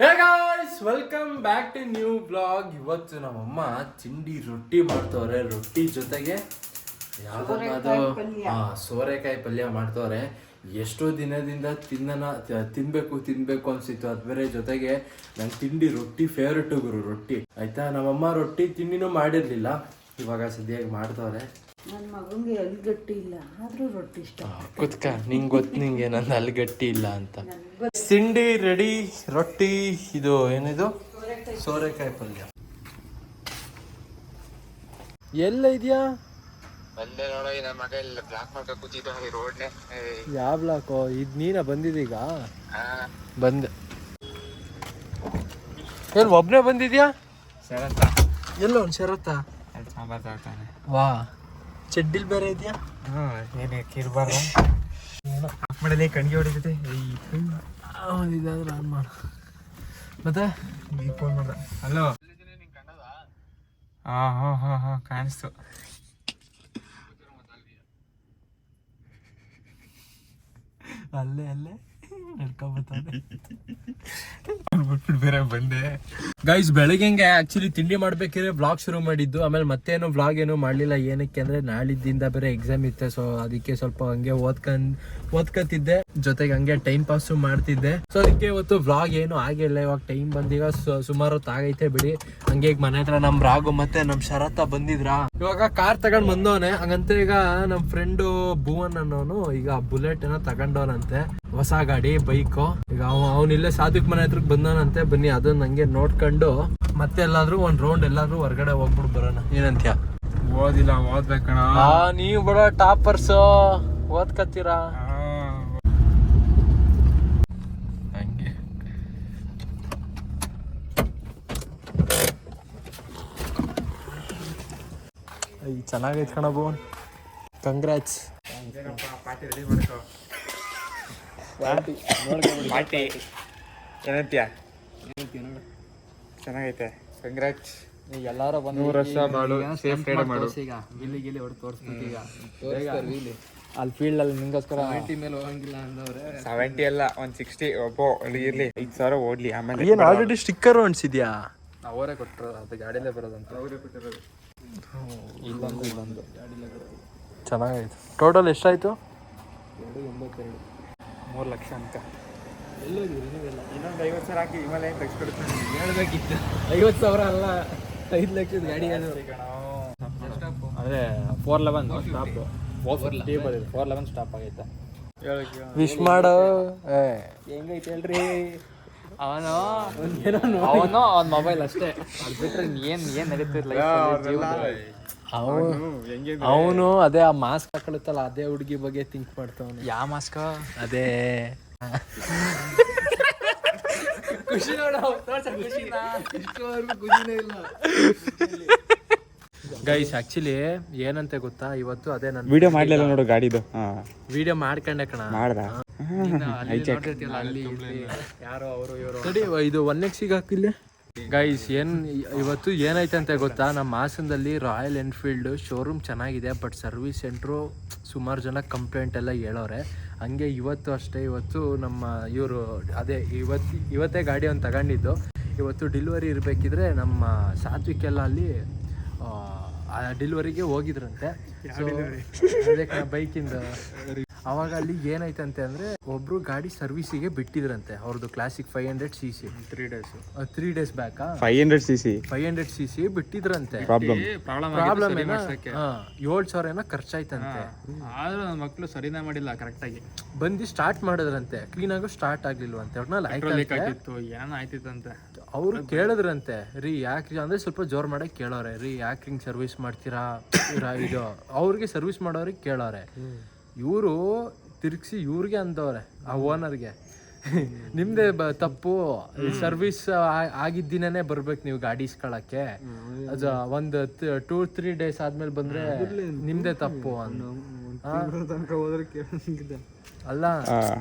Guys welcome back to new blog ಇವತ್ತು ನಮ್ಮಮ್ಮ ತಿಂಡಿ ರೊಟ್ಟಿ ಮಾಡ್ತವ್ರೆ. ರೊಟ್ಟಿ ಜೊತೆಗೆ ಯಾವ್ದಾದ್ರು ಹಾ ಸೋರೆಕಾಯಿ ಪಲ್ಯ ಮಾಡ್ತವ್ರೆ. ಎಷ್ಟೋ ದಿನದಿಂದ ತಿನ್ನನ ತಿನ್ಬೇಕು ತಿನ್ಬೇಕು ಅನ್ಸಿತ್ತು. ಅದ್ ಬೇರೆ ಜೊತೆಗೆ ನಂಗೆ ತಿಂಡಿ ರೊಟ್ಟಿ ಫೇವ್ರೆಟ್ ಗುರು ರೊಟ್ಟಿ. ಆಯ್ತಾ? ನಮ್ಮಮ್ಮ ರೊಟ್ಟಿ ತಿಂಡಿನೂ ಮಾಡಿರ್ಲಿಲ್ಲ. ಇವಾಗ ಸದ್ಯಕ್ಕೆ ಮಾಡ್ತವ್ರೆ. ನನ್ನ ಮಗನಿಗೆ ಅಲ್ಗಟ್ಟಿ ಇಲ್ಲ ಆದರೂ ರೊಟ್ಟಿ ಇಷ್ಟ. ಕುತ್ಕ ನಿಂಗೆ ಗೊತ್ತು ನಿಂಗೆ ನನ್ನ ಅಲ್ಲಿ ಗಟ್ಟಿ ಇಲ್ಲ ಅಂತ. ಸಿಂಡಿ ರೆಡಿ ರೊಟ್ಟಿ ಇದು ಏನಿದು? ಸೋರೆಕಾಯಿ ಪಲ್ಯ. ಎಲ್ಲ ಇದೆಯಾ? ಬಂದೆ ನೋಡೋ ಮಗ ಇಲ್ಲ ಬ್ಲಾಕ್ ಮಾಡ್ಕ ಕೂತಿದ್ದ ಈ ರೋಡ್ನೆ ಯಾವ ಬ್ಲಾಕು ಇದು ನೀನ ಬಂದಿದೀಗ ಬಂದೆ. ಎಲ್ಲಿ ಒಬ್ಬನೇ ಬಂದಿದ್ಯಾ? ಶರತ್ತ. ಎಲ್ಲ ಒಂದು ಶರತ್ತ? ತರ್ತಾನೆ ವಾ. ಚಡ್ಡಿಲ್ ಬೇರೆ ಇದೆಯಾ? ಹ್ಮ್ ಏನೇ ಕಿರ್ಬಾರ್ದ ಮಾಡಲಿ ಕಣ್ಗೆ ಹೊಡಿತೈತೆ. ಇದಾದ್ರೆ ಆನ್ ಮಾಡು. ಮತ್ತೆ? ಈಗ ಫೋನ್ ಮಾಡ್ದ ಹಲೋ. ಹಾ ಹಾ ಹಾ ಹಾ ಕಾಣಿಸ್ತು. ಅಲ್ಲೇ ಅಲ್ಲೇ? ಬೇರೆ ಬಂದೆ. ಗೈಸ್ ಬೆಳಗ್ಗೆಂಗೆ ಆಕ್ಚುಲಿ ತಿಂಡಿ ಮಾಡ್ಬೇಕಿದ್ರೆ ಬ್ಲಾಗ್ ಶುರು ಮಾಡಿದ್ದು. ಆಮೇಲೆ ಮತ್ತೇನು ಬ್ಲಾಗ್ ಏನು ಮಾಡಲಿಲ್ಲ, ಏನಕ್ಕೆ ಅಂದ್ರೆ ನಾಳಿದ್ದಿಂದ ಬೇರೆ ಎಕ್ಸಾಮ್ ಇತ್ತೆ ಸೊ ಅದಕ್ಕೆ ಸ್ವಲ್ಪ ಹಂಗೆ ಓದ್ಕೊಂಡ್ ಓದ್ಕತಿದ್ದೆ ಜೊತೆಗೆ ಹಂಗೆ ಟೈಮ್ ಪಾಸು ಮಾಡ್ತಿದ್ದೆ. ಸೊ ಅದಕ್ಕೆ ಇವತ್ತು ಬ್ಲಾಗ್ ಏನು ಆಗಿಲ್ಲ, ಇವಾಗ ಟೈಮ್ ಬಂದೀಗ ಸುಮಾರು ಹೊತ್ತು ಆಗೈತೆ ಬಿಡಿ. ಹಂಗೆ ಈಗ ಮನೆ ಹತ್ರ ನಮ್ ರಾಗು ಮತ್ತೆ ನಮ್ ಶರತ್ತ ಬಂದಿದ್ರಾ? ಇವಾಗ ಕಾರ್ ತಗೊಂಡ್ ಬಂದವನೆ. ಹಂಗಂತ ಈಗ ನಮ್ ಫ್ರೆಂಡು ಭುವನ್ ಅನ್ನೋನು ಈಗ ಬುಲೆಟ್ ಏನೋ ತಗೊಂಡವನಂತೆ. ಹೊಸ ಗಾಡಿ ಬೈಕು. ಈಗ ಅವ ಅವನಿಲ್ಲೇ ಸಾಧುಕ್ ಮನೆ ಹತ್ರ ಬಂದಾನಂತೆ. ಬನ್ನಿ ಅದನ್ನ ಹಂಗೆ ನೋಡ್ಕೊಂಡು ಮತ್ತೆ ಎಲ್ಲಾದ್ರೂ ಒಂದ್ ರೌಂಡ್ ಎಲ್ಲಾದ್ರೂ ಹೊರಗಡೆ ಹೋಗ್ಬಿಟ್ಟು ಬರೋಣ. ಏನಂತ್ಯ? ಓದಿಲ್ಲ ಓದ್ಬೇಕಣ ಹಾ ನೀವು ಬರೋ ಟಾಪರ್ಸ್ ಓದ್ಕತ್ತೀರಾ? ಚೆನ್ನಾಗೈತೆ ಕಣ ಭುವನ್. ಕಂಗ್ರಾಟ್ಸ್ ಪಾರ್ಟಿ ಏನಂತ್ಯ ಚೆನ್ನಾಗೈತೆ. ಕಂಗ್ರಾಟ್ಸ್ ಬಂದು ನೂರು ವರ್ಷ ಬಾಳು ಸೇಫ್ ರೈಡ್ ಮಾಡು. ಈಗ. ಗಿಲ್ಲಿ ಗಿಲ್ಲಿ ಹೊಡೆದು ತೋರಿಸ್ಬೇಕು ಈಗ. ಅಲ್ಲಿ ಫೀಲ್ಡ್ ಅಲ್ಲಿ ನಿಂಗೋಸ್ಕರ ಮೇಲೆ ಹೋಗಂಗಿಲ್ಲ ಅಂದವ್ರೆ. ಸೆವೆಂಟಿ ಅಲ್ಲ ಒಂದು ಸಿಕ್ಸ್ಟಿ ಒಬ್ಬೋ ಅಲ್ಲಿ ಇರ್ಲಿ. ಐದು ಸಾವಿರ ಓಡ್ಲಿ ಆಮೇಲೆ. ಏನು ಆಲ್ರೆಡಿ ಸ್ಟಿಕ್ಕರ್ ಅವರೇ ಕೊಟ್ಟರು ಅದು ಗಾಡಿಲೇ ಬರೋದಂತ. ಇಲ್ಲೊಂದು ಇಲ್ಲೊಂದು. ಚೆನ್ನಾಗೈತೆ. ಟೋಟಲ್ ಎಷ್ಟಾಯ್ತು? ಮೂರು ಲಕ್ಷ ಅಂತ ಇನ್ನೊಂದು ಐವತ್ತು ಸಾವಿರ ಹಾಕಿ ಹಿಮಾಲಯ ತೆಗೆಸ್ಕೊಡ್ತೀನಿ ಹೇಳ್ಬೇಕಿತ್ತು. ಐವತ್ತು ಸಾವಿರ ಅಲ್ಲ ಐದು ಲಕ್ಷದ ಗಾಡಿ ಅದು ಅದೇ four eleven stop four four eleven stop ಆಗೈತೆ. ವಿಶ್ ಮಾಡು. ಹೆಂಗೈತೆ ಹೇಳ್ರಿ? ಅವನು ಅವನು ಅವ್ನ ಮೊಬೈಲ್ ಅಷ್ಟೇ. ಅದು ಬಿಟ್ರೆ ಏನ್ ಏನ್ ನಡೀತಿರ್ಲ ಅವನು ಅದೇ ಆ ಮಾಸ್ಕ್ ಹಾಕೊಳುತ್ತಲ್ಲ ಅದೇ ಹುಡುಗಿ ಬಗ್ಗೆ ಥಿಂಕ್ ಮಾಡ್ತಾವನು. ಯಾವ ಮಾಸ್ಕ ಅದೇ. ಖುಷಿ ಗೈಸ್ ಆಕ್ಚುಲಿ ಏನಂತೆ ಗೊತ್ತಾ? ಇವತ್ತು ಅದೇ ನಾನು ವಿಡಿಯೋ ಮಾಡ್ಲಿಲ್ಲ ನೋಡು ಗಾಡಿದು. ವಿಡಿಯೋ ಮಾಡ್ಕೊಂಡೆ ಕಣ. ಮಾಡ್ದ? ಅಲ್ಲಿ ಯಾರೋ ಅವರು ಇವರು. ಸರಿ ಇದು ಒನ್ ಎಕ್ಸಿಗೆ ಹಾಕಿಲ್ಲ ಗೈಸ್ ಏನ್ ಇವತ್ತು ಏನೈತೆ ಅಂತ ಗೊತ್ತಾ? ನಮ್ಮ ಹಾಸನದಲ್ಲಿ ರಾಯಲ್ ಎನ್ಫೀಲ್ಡ್ ಶೋರೂಮ್ ಚೆನ್ನಾಗಿದೆ ಬಟ್ ಸರ್ವಿಸ್ ಸೆಂಟ್ರು ಸುಮಾರು ಜನ ಕಂಪ್ಲೇಂಟ್ ಎಲ್ಲ ಹೇಳೋರೆ. ಹಂಗೆ ಇವತ್ತು ಅಷ್ಟೇ ಇವತ್ತು ನಮ್ಮ ಇವರು ಅದೇ ಇವತ್ತು ಇವತ್ತೇ ಗಾಡಿ ಒಂದು ತಗೊಂಡಿದ್ದು. ಇವತ್ತು ಡಿಲಿವರಿ ಇರಬೇಕಿದ್ರೆ ನಮ್ಮ ಸಾತ್ವಿಕೆಲ್ಲ ಅಲ್ಲಿ ಡಿಲಿವರಿಗೆ ಹೋಗಿದ್ರಂತೆ. ಅದೇ ಬೈಕಿಂದ ಅವಾಗ ಅಲ್ಲಿ ಏನಾಯ್ತಂತೆ ಅಂದ್ರೆ ಒಬ್ರು ಗಾಡಿ ಸರ್ವಿಸಿಗೆ ಬಿಟ್ಟಿದ್ರಂತೆ. ಅವ್ರದ್ದು classic five hundred C C three days three days back five hundred C C five hundred C C ಬಿಟ್ಟಿದ್ರಂತೆ. Problem problem ಏನ ಏಳು ಸಾವಿರ ಏನೋ ಖರ್ಚಾಯ್ತಂತೆ. ಆದ್ರೂ ನನ್ನ ಮಕ್ಕಳು ಸರಿನೇ ಮಾಡಿಲ್ಲ ಕರೆಕ್ಟಾಗಿ ಬಂದು ಸ್ಟಾರ್ಟ್ ಮಾಡಿದ್ರಂತೆ. ಕ್ಲೀನ್ ಆಗೋ ಸ್ಟಾರ್ಟ್ ಆಗ್ಲಿಲ್ವಂತೆ. ಅಂತ ಲೀಕ್ ಆಯ್ತಂತೆ. ಆಗಿತ್ತು ಏನೋ ಆಯ್ತಿತ್ತಂತೆ. ಅವ್ರು ಕೇಳಿದ್ರಂತೆ ರೀ ಯಾಕ್ರಿ? ಅಂದ್ರೆ ಸ್ವಲ್ಪ ಜೋರ್ ಮಾಡಕ್ ಕೇಳೋರೆ. ರೀ ಯಾಕೆ ಹಿಂಗ್ ಸರ್ವಿಸ್ ಮಾಡ್ತೀರಾ? ಇವ್ರ- ಇದು. ಅವ್ರಿಗೆ ಸರ್ವಿಸ್ ಮಾಡೋರಿಗೆ ಕೇಳೋರೆ. ಇವರು ತಿರ್ಗಿಸಿ ಇವ್ರಿಗೆ ಅಂದವ್ರೆ ಆ ಓನರ್ಗೆ ನಿಮ್ದೇ ಬ ತಪ್ಪು. ಸರ್ವಿಸ್ ಆಗಿದ್ದ ದಿನನೇ ಬರ್ಬೇಕು ನೀವು ಗಾಡಿ ಇಸ್ಕೊಳಕ್ಕೆ. ಅದು ಒಂದು ಟೂ ತ್ರೀ ಡೇಸ್ ಆದ್ಮೇಲೆ ಬಂದ್ರೆ ನಿಮ್ದೇ ತಪ್ಪು? ಅಲ್ಲ.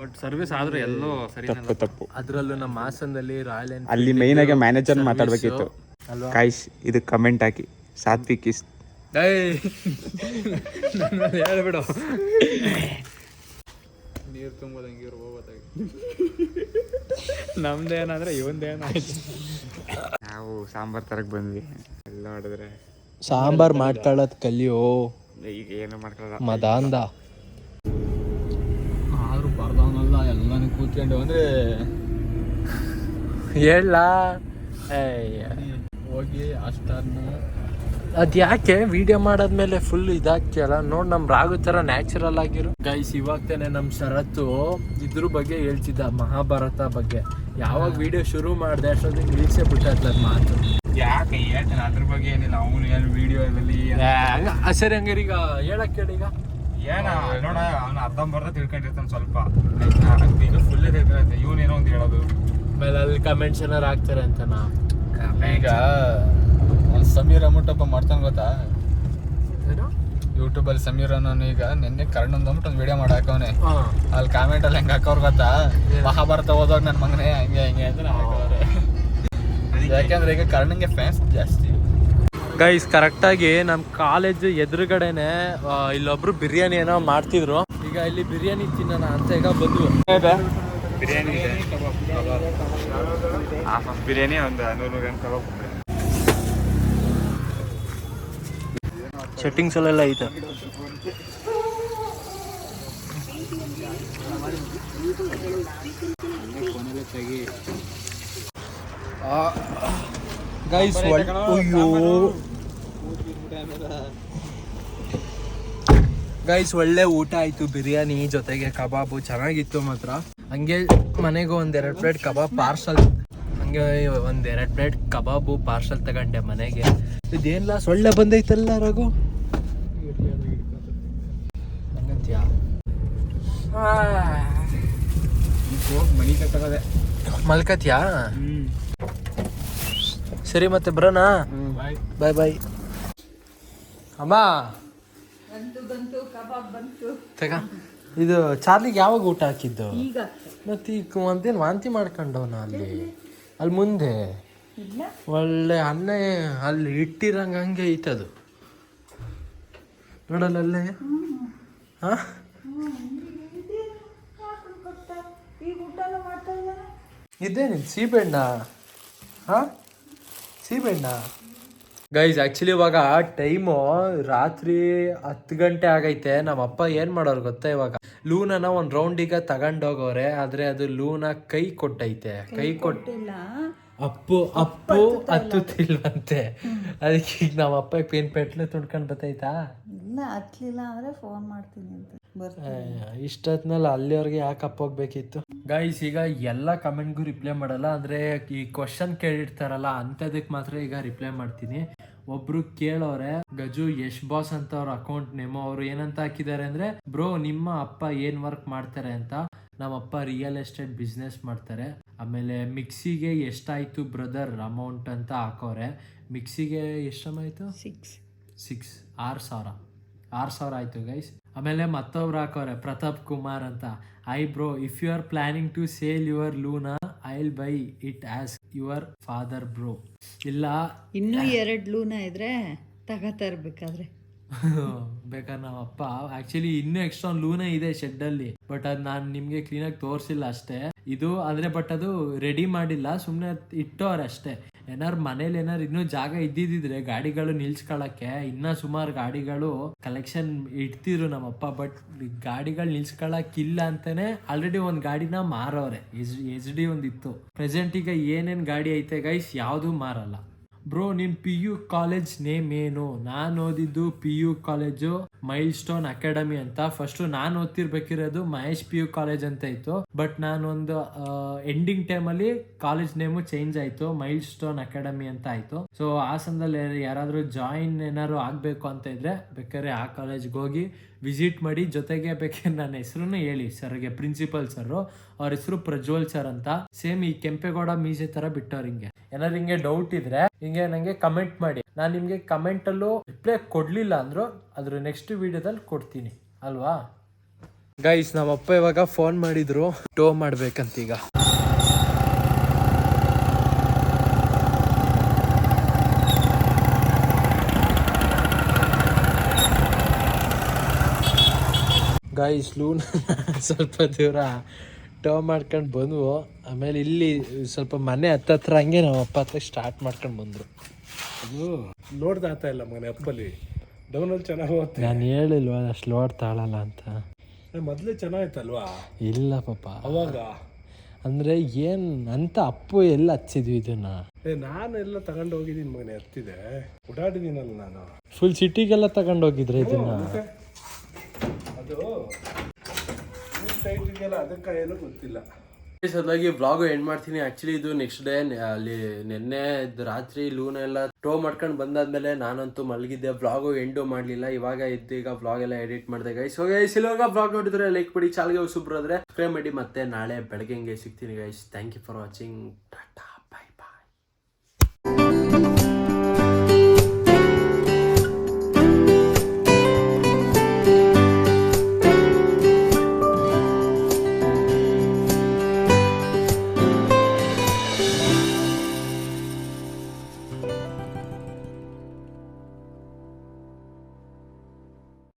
ಬಟ್ ಸರ್ವಿಸ್ ಆದ್ರೆ ಎಲ್ಲೋ ಸರಿ ತಪ್ಪು ತಪ್ಪು. ಅದ್ರಲ್ಲೂ ನಮ್ಮ ಹಾಸನದಲ್ಲಿ ರಾಯಲ್ ಅಲ್ಲಿ ಮೈನ್ ಆಗಿ ಮ್ಯಾನೇಜರ್ ಮಾತಾಡ್ಬೇಕಿತ್ತು. ಅಲ್ವಾ? ಕಾಯ್ಸ್ ಇದು ಕಮೆಂಟ್ ಹಾಕಿ. ಸಾತ್ವಿಕ್ ಇಸ್ ಹೇಳ್ಬಿಡು. ನೀರು ತುಂಬೋದಂಗೆ ಇವ್ರು ಹೋಗೋದಾಗಿ ನಮ್ದೇನಂದ್ರೆ ಇವಂದೇನಾಯ್ತು ನಾವು ಸಾಂಬಾರ್ ತರಕ್ ಬಂದ್ವಿ. ಎಲ್ಲ ಹೊಡೆದ್ರೆ. ಸಾಂಬಾರ್ ಮಾಡ್ಕೊಳ್ಳೋದ್ ಕಲಿಯೋ ಈಗ ಏನು ಮಾಡ್ಕೊಳ್ಳಲ್ಲ ಮದಾಂದ ಆದ್ರೂ ಬರ್ದವನಲ್ಲ ಎಲ್ಲಾನು ಕೂತ್ಕೊಂಡು ಅಂದ್ರೆ ಹೇಳ. ಹೋಗಿ ಅಷ್ಟನ್ನ ಅದ್ ಯಾಕೆ ವಿಡಿಯೋ ಮಾಡಾದ್ಮೇಲೆ ಫುಲ್ ಇದಾಗ್ತಿಯಲ್ಲ? ನೋಡ್ ನಮ್ ರಾಗು ತರ ನ್ಯಾಚುರಲ್ ಆಗಿರು. ಗೈಸ್ ಇವಾಗ ತಾನೆ ನಮ್ ಶರತ್ತು ಇದ್ರ ಬಗ್ಗೆ ಹೇಳ್ತಿದ್ದ ಮಹಾಭಾರತ ಬಗ್ಗೆ. ಯಾವಾಗ ವಿಡಿಯೋ ಶುರು ಮಾಡ್ದೆ ಅಷ್ಟೊತ್ತಿಗೆ ನಿಲ್ಸೆ ಬಿಟ್ಟದ್ಲ ಅದ್ ಮಾತು. ಯಾಕೆ ಹೇಳ್ತಾನೆ ಅದ್ರ ಬಗ್ಗೆ ಏನಿಲ್ಲ. ಅವನು ಏನು ವಿಡಿಯೋದಲ್ಲಿ ಸರಿ ಹಂಗಾರೆ ಈಗ? ಹೇಳಕ್ ಕೇಳಿ ಈಗ. ಏನ ನೋಡ ಅವ್ನು ಅರ್ಧಂಬರ್ಧ ತಿಳ್ಕೊಂಡಿರ್ತಾನ ಸ್ವಲ್ಪ. ಈಗ ಫುಲ್ ತಿಳ್ಕೊಂಡಿರ್ತಾನೆ ಇವನೇನೋ ಒಂದು ಹೇಳೋದು. ಆಮೇಲೆ ಅಲ್ಲಿ ಕಮೆಂಟ್ಸ್ ಏನಾರು ಹಾಕ್ತಾರೆ ಅಂತನಾ ಈಗ ಅವ್ನ್ ಸಮೀರ್ ಅಮ್ಮಟಪ್ಪ ಮಾಡ್ತಾನೆ ಗೊತ್ತಾ? ಯೂಟ್ಯೂಬ್ ಅಲ್ಲಿ ಸಮೀರ ಅನ್ನೋನು ಈಗ ನಿನ್ನೆ ಕರ್ಣ ಅಂದ್ಬಿಟ್ಟು ಒಂದು ವಿಡಿಯೋ ಮಾಡಿ ಹಾಕವನೆ. ಅಲ್ಲಿ ಕಾಮೆಂಟ್ ಅಲ್ಲಿ ಹೆಂಗ್ ಹಾಕೋರ್ ಗೊತ್ತಾ? ಮಹಾಭಾರತ ಓದೋಗ್ ನನ್ನ ಮಗನೇ ಹಂಗೆ ಹಂಗೆ ಅಂತ ಹಾಕೋರೆ ಯಾಕೆಂದ್ರೆ ಈಗ ಕರ್ಣಂಗೆ ಫ್ಯಾನ್ಸ್ ಜಾಸ್ತಿ. ಗೈಸ್ ಕರೆಕ್ಟಾಗಿ ನಮ್ಮ ಕಾಲೇಜ್ ಎದುರುಗಡೆನೆ ಇಲ್ಲೊಬ್ರು ಬಿರಿಯಾನಿ ಏನೋ ಮಾಡ್ತಿದ್ರು. ಈಗ ಇಲ್ಲಿ ಬಿರಿಯಾನಿ ತಿನ್ನೋಣ ಅಂತ ಈಗ ಬಂದು ಬಿರಿಯಾನಿ ಬಿರಿಯಾನಿ ಒಂದು ನೂರು ಗ್ರಾಮ್ ಕಬಾಬ್ ಸೆಟ್ಟಿಂಗ್ಸ್ ಅಲ್ಲೆಲ್ಲ ಐತೆ. ಗೈಸ್ ಅಯ್ಯೋ. ಗೈಸ್ ಒಳ್ಳೆ ಊಟ ಆಯ್ತು ಬಿರಿಯಾನಿ ಜೊತೆಗೆ ಕಬಾಬು ಚೆನ್ನಾಗಿತ್ತು ಮಾತ್ರ. ಹಂಗೆ ಮನೆಗೆ ಒಂದೆರಡು ಪ್ಲೇಟ್ ಕಬಾಬ್ ಪಾರ್ಸಲ್ ಹಂಗೆ ಒಂದೆರಡು ಎರಡ್ ಪ್ಲೇಟ್ ಕಬಾಬು ಪಾರ್ಸಲ್ ತಗೊಂಡೆ ಮನೆಗೆ. ಇದೇನಿಲ್ಲ ಸೊಳ್ಳೆ ಬಂದೈತಲ್ಲ ರಘು? ಮನಿ ಮಲ್ಕತ್ಯಾ? ಸರಿ ಮತ್ತೆ ಬರೋಣ. ಬಾಯ್ ಬಾಯ್ ಅಮ್ಮ. ತಗ ಇದು ಚಾರ್ಲಿಗೆ ಯಾವಾಗ ಊಟ ಹಾಕಿದ್ದು? ಮತ್ತೆ ಈಗ ಒಂದೇನು ವಾಂತಿ ಮಾಡ್ಕೊಂಡವನ ಅಲ್ಲಿ? ಅಲ್ಲಿ ಮುಂದೆ? ಒಳ್ಳೆ ಅನ್ನ ಅಲ್ಲಿ ಇಟ್ಟಿರಂಗ ಹಂಗೆ ಐತದು. ನೋಡಲ್ಲ ಅಲ್ಲೇ ಹಾ ಈಗ ಊಟ ಎಲ್ಲ ಮಾಡ್ತಾ ಇದ್ದಾನೆ ಇದೇನಿದು ಸೀಬೆಣ್ಣ ಹಾ? ಸೀಬೆಣ್ಣ ಗೈಸ್ ಆ್ಯಕ್ಚುಲಿ ಇವಾಗ ಟೈಮು ರಾತ್ರಿ ಹತ್ತು ಗಂಟೆ ಆಗೈತೆ. ನಮ್ಮ ಅಪ್ಪ ಏನು ಮಾಡೋರು ಗೊತ್ತಾ ಇವಾಗ? ಲೂನನ ಒಂದು ರೌಂಡಿಗೆ ತಗೊಂಡೋಗವ್ರೆ ಆದರೆ ಅದು ಲೂನ ಕೈ ಕೊಟ್ಟೈತೆ. ಕೈ ಕೊಟ್ಟಿಲ್ಲ. ಅಪ್ಪು ಅಪ್ಪು ಹತ್ತುತ್ತಿಲ್ವಂತೆ. ಅದಕ್ಕೆ ಈಗ ನಮ್ಮ ಅಪ್ಪ ಪೇನ್ ಪೆಟ್ಲು ತುಡ್ಕೊಂಡು ಬತ್ತೈತಾ? ಇಲ್ಲ ಹತ್ಲಿಲ್ಲ ಅಂದರೆ ಫೋನ್ ಮಾಡ್ತೀನಿ ಅಂತ. ಇಷ್ಟೊತ್ನಲ್ಲಿ ಅಲ್ಲಿವರೆಗೆ ಯಾಕೆ ಅಪ್ ಹೋಗ್ಬೇಕಿತ್ತು? ಗೈಸ್ ಈಗ ಎಲ್ಲ ಕಮೆಂಟ್ಗೂ ರಿಪ್ಲೈ ಮಾಡಲ್ಲ ಅಂದ್ರೆ ಈ ಕ್ವಶನ್ ಕೇಳಿರ್ತಾರಲ್ಲ ಅಂಥದಕ್ಕೆ ಮಾತ್ರ ಈಗ ರಿಪ್ಲೈ ಮಾಡ್ತೀನಿ. ಒಬ್ರು ಕೇಳೋರೆ ಗಜು ಯಶ್ ಬಾಸ್ ಅಂತ ಅವ್ರ ಅಕೌಂಟ್ ನೇಮು ಅವ್ರು ಏನಂತ ಹಾಕಿದ್ದಾರೆ ಅಂದ್ರೆ ಬ್ರೋ ನಿಮ್ಮ ಅಪ್ಪ ಏನ್ ವರ್ಕ್ ಮಾಡ್ತಾರೆ ಅಂತ ನಮ್ಮ ಅಪ್ಪ ರಿಯಲ್ ಎಸ್ಟೇಟ್ ಬಿಸ್ನೆಸ್ ಮಾಡ್ತಾರೆ. ಆಮೇಲೆ ಮಿಕ್ಸಿಗೆ ಎಷ್ಟಾಯ್ತು ಬ್ರದರ್ ಅಮೌಂಟ್ ಅಂತ ಹಾಕೋರೆ. ಮಿಕ್ಸಿಗೆ ಎಷ್ಟು ಆಯ್ತು? ಸಿಕ್ಸ್ ಸಿಕ್ಸ್ ಆರು ಸಾವಿರ. ಆರು ಸಾವಿರ ಆಯ್ತು ಗೈಸ್ ಆಮೇಲೆ ಮತ್ತೊಬ್ರು ಹಾಕೋರೆ ಪ್ರತಾಪ್ ಕುಮಾರ್ ಅಂತ. Hi bro if you are planning to sale your Luna I will buy it as your father bro ಇಲ್ಲ ಇನ್ನೂ ಎರಡು ಲೂನ ಇದ್ರೆ ತಗೋತಾ ಇರ್ಬೇಕಾದ್ರೆ. ಬೇಕಾದ್ರೆ ನಮ್ಮ ಅಪ್ಪ ಆಕ್ಚುಲಿ ಇನ್ನೂ ಎಕ್ಸ್ಟ್ರಾ ಲೂನೇ ಇದೆ ಶೆಡ್ ಅಲ್ಲಿ. ಬಟ್ ಅದ್ ನಾನು ನಿಮ್ಗೆ ಕ್ಲೀನಾಗಿ ತೋರಿಸಿಲ್ಲ ಅಷ್ಟೇ. ಇದು ಆದ್ರೆ ಬಟ್ ಅದು ರೆಡಿ ಮಾಡಿಲ್ಲ ಸುಮ್ಮನೆ ಇಟ್ಟವ್ರೆ ಅಷ್ಟೇ. ಏನಾರು ಮನೇಲಿ ಏನಾರು ಇನ್ನೂ ಜಾಗ ಇದ್ದಿದ್ರೆ ಗಾಡಿಗಳು ನಿಲ್ಸ್ಕೊಳಕ್ಕೆ ಇನ್ನೂ ಸುಮಾರು ಗಾಡಿಗಳು ಕಲೆಕ್ಷನ್ ಇಡ್ತಿದ್ರು ನಮ್ಮಪ್ಪ ಬಟ್ ಗಾಡಿಗಳು ನಿಲ್ಸ್ಕೊಳಕ್ಕಿಲ್ಲ ಅಂತಾನೆ ಆಲ್ರೆಡಿ ಒಂದು ಗಾಡಿನ ಮಾರೋರೆ. ಎಸ್ ಎಚ್ ಡಿ ಒಂದಿತ್ತು. ಪ್ರೆಸೆಂಟ್ ಈಗ ಏನೇನು ಗಾಡಿ ಐತೆ ಗೈಸ್ ಯಾವುದು ಮಾರಲ್ಲ. ಬ್ರೋ ನಿನ್ ಪಿ ಯು ಕಾಲೇಜ್ ನೇಮ್ ಏನು? ನಾನು ಓದಿದ್ದು P U college. Milestone Academy ಅಂತ. ಫಸ್ಟ್ ನಾನು ಓದ್ತಿರ್ಬೇಕಿರೋದು ಮಹೇಶ್ ಪಿ ಯು ಕಾಲೇಜ್ ಅಂತ ಇತ್ತು. ಬಟ್ ನಾನೊಂದು ಎಂಡಿಂಗ್ ಟೈಮಲ್ಲಿ ಕಾಲೇಜ್ ನೇಮು ಚೇಂಜ್ ಆಯ್ತು. ಮೈಲ್ ಸ್ಟೋನ್ ಅಕಾಡೆಮಿ ಅಂತ ಆಯ್ತು. ಸೊ ಆ ಸಂದಲ್ಲಿ ಯಾರಾದರೂ ಜಾಯಿನ್ ಏನಾದ್ರು ಆಗಬೇಕು ಅಂತ ಇದ್ರೆ, ಬೇಕಾದ್ರೆ ಆ ಕಾಲೇಜ್ಗೆ ಹೋಗಿ ವಿಸಿಟ್ ಮಾಡಿ ಜೊತೆಗೆ ಬೇಕೆ ನನ್ನ ಹೆಸರನ್ನು ಹೇಳಿ ಸರ್ಗೆ, ಪ್ರಿನ್ಸಿಪಲ್ ಸರ್ ಅವ್ರ ಹೆಸರು ಪ್ರಜ್ವಲ್ ಸರ್ ಅಂತ. ಸೇಮ್ ಈ ಕೆಂಪೇಗೌಡ ಮೀಸೆ ತರ ಬಿಟ್ಟವ್ರು ಹಿಂಗೆ. ಏನಾದ್ರು ಹಿಂಗೆ ಡೌಟ್ ಇದ್ರೆ ಹಿಂಗೆ ನಂಗೆ ಕಮೆಂಟ್ ಮಾಡಿ. ನಾನು ನಿಮ್ಗೆ ಕಮೆಂಟ್ ಅಲ್ಲೂ ರಿಪ್ಲೈ ಕೊಡ್ಲಿಲ್ಲ ಅಂದ್ರು ಅದ್ರ ನೆಕ್ಸ್ಟ್ ವಿಡಿಯೋದಲ್ಲಿ ಕೊಡ್ತೀನಿ. ಅಲ್ವಾ? ಗೈಸ್ ನಮ್ಮಪ್ಪ ಇವಾಗ ಫೋನ್ ಮಾಡಿದ್ರು. ಟೋ ಮಾಡ್ಬೇಕಂತೀಗ. ಗೈಸ್ ಲೂನ್ ಸ್ವಲ್ಪ ದೂರ ಟವ್ ಮಾಡ್ಕೊಂಡು ಬಂದ್ವು. ಆಮೇಲೆ ಇಲ್ಲಿ ಸ್ವಲ್ಪ ಮನೆ ಹತ್ತತ್ರ ಹಂಗೆ ನಮ್ಮ ಅಪ್ಪ ಹತ್ರ ಸ್ಟಾರ್ಟ್ ಮಾಡ್ಕೊಂಡು ಬಂದರು. ಅದು ಇಲ್ಲ ಮನೆ ಅಪ್ಪಲ್ಲಿ. ಡೌನಲ್ಲಿ ಚೆನ್ನಾಗಿ ಹೋಗುತ್ತೆ ನಾನು ಹೇಳಿಲ್ವ ಅಷ್ಟು ಲೋಡ್ ತಾಳಲ್ಲ ಅಂತ. ಮೊದಲೇ ಚೆನ್ನಾಗಿತ್ತಲ್ವಾ? ಇಲ್ಲ ಪಾಪ. ಅವಾಗ? ಅಂದರೆ ಏನು ಅಂತ ಅಪ್ಪು ಎಲ್ಲ ಹಚ್ಚಿದ್ವಿ ಇದನ್ನ. ಏ ನಾನು ಎಲ್ಲ ತಗೊಂಡು ಹೋಗಿದ್ದೀನಿ ಮನೆ ಹತ್ತಿದೆ. ಓಡಾಡಿದ್ದೀನಲ್ಲ ನಾನು. ಫುಲ್ ಸಿಟಿಗೆಲ್ಲ ತಗೊಂಡೋಗಿದ್ರೆ ಇದನ್ನ? ಅದು ಅದಕ್ಕೆ ಏನೂ ಗೊತ್ತಿಲ್ಲ. ಸದಾಗಿ ಬ್ಲಾಗ್ ಎಂಡ್ ಮಾಡ್ತೀನಿ. ಆಕ್ಚುಲಿ ಇದು ನೆಕ್ಸ್ಟ್ ಡೇ ಅಲ್ಲಿ ನಿನ್ನೆ ರಾತ್ರಿ ಲೂನ್ ಎಲ್ಲ ಟೋ ಮಾಡ್ಕೊಂಡು ಬಂದಾದ್ಮೇಲೆ ನಾನಂತೂ ಮಲಗಿದ್ದೆ. ಬ್ಲಾಗು ಎಂಡು ಮಾಡಲಿಲ್ಲ. ಇವಾಗ ಇದ್ದು ಈಗ ವ್ಲಾಗ್ ಎಲ್ಲ ಎಡಿಟ್ ಮಾಡಿದೆ ಗೈಸ್ ಸೊ ಗೈಸ್ ಇವಾಗ ಬ್ಲಾಗ್ ನೋಡಿದ್ರೆ ಲೈಕ್ ಬಿಡಿ. ಚಾಲ್ಗೆ ಹೊಸಬ್ರು ಆದ್ರೆ. ಸಬ್ಸ್ಕ್ರೈಬ್ ಮಾಡಿ ಮತ್ತೆ ನಾಳೆ ಬೆಳಗ್ಗೆ ಸಿಗ್ತೀನಿ guys thank you for watching ta-ta